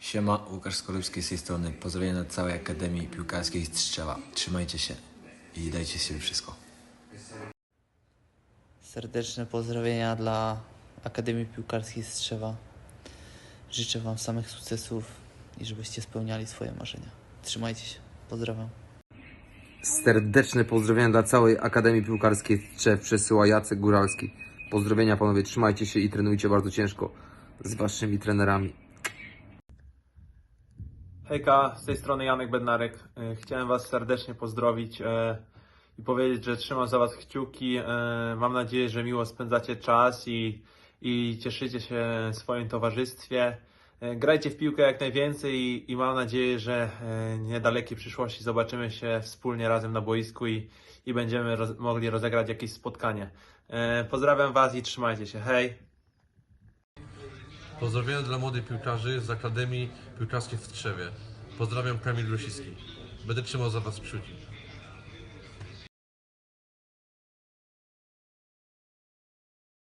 Siema, Łukasz Skorupski z tej strony. Pozdrowienia całej Akademii Piłkarskiej z Strzewa. Trzymajcie się i dajcie z siebie wszystko. Serdeczne pozdrowienia dla Akademii Piłkarskiej z Strzewa. Życzę Wam samych sukcesów i żebyście spełniali swoje marzenia. Trzymajcie się. Pozdrawiam. Serdeczne pozdrowienia dla całej Akademii Piłkarskiej Strzew przesyła Jacek Góralski. Pozdrowienia panowie, trzymajcie się i trenujcie bardzo ciężko z waszymi trenerami. Hejka, z tej strony Janek Bednarek. E, Chciałem Was serdecznie pozdrowić e, i powiedzieć, że trzymam za Was kciuki. E, Mam nadzieję, że miło spędzacie czas i, i cieszycie się swoim towarzystwie. Grajcie w piłkę jak najwięcej i, i mam nadzieję, że w niedalekiej przyszłości zobaczymy się wspólnie razem na boisku i, i będziemy roz, mogli rozegrać jakieś spotkanie. Pozdrawiam Was i trzymajcie się. Hej! Pozdrowienia dla młodych piłkarzy z Akademii Piłkarskiej w Trzewie. Pozdrawiam Kamil Grosicki. Będę trzymał za Was kciuki.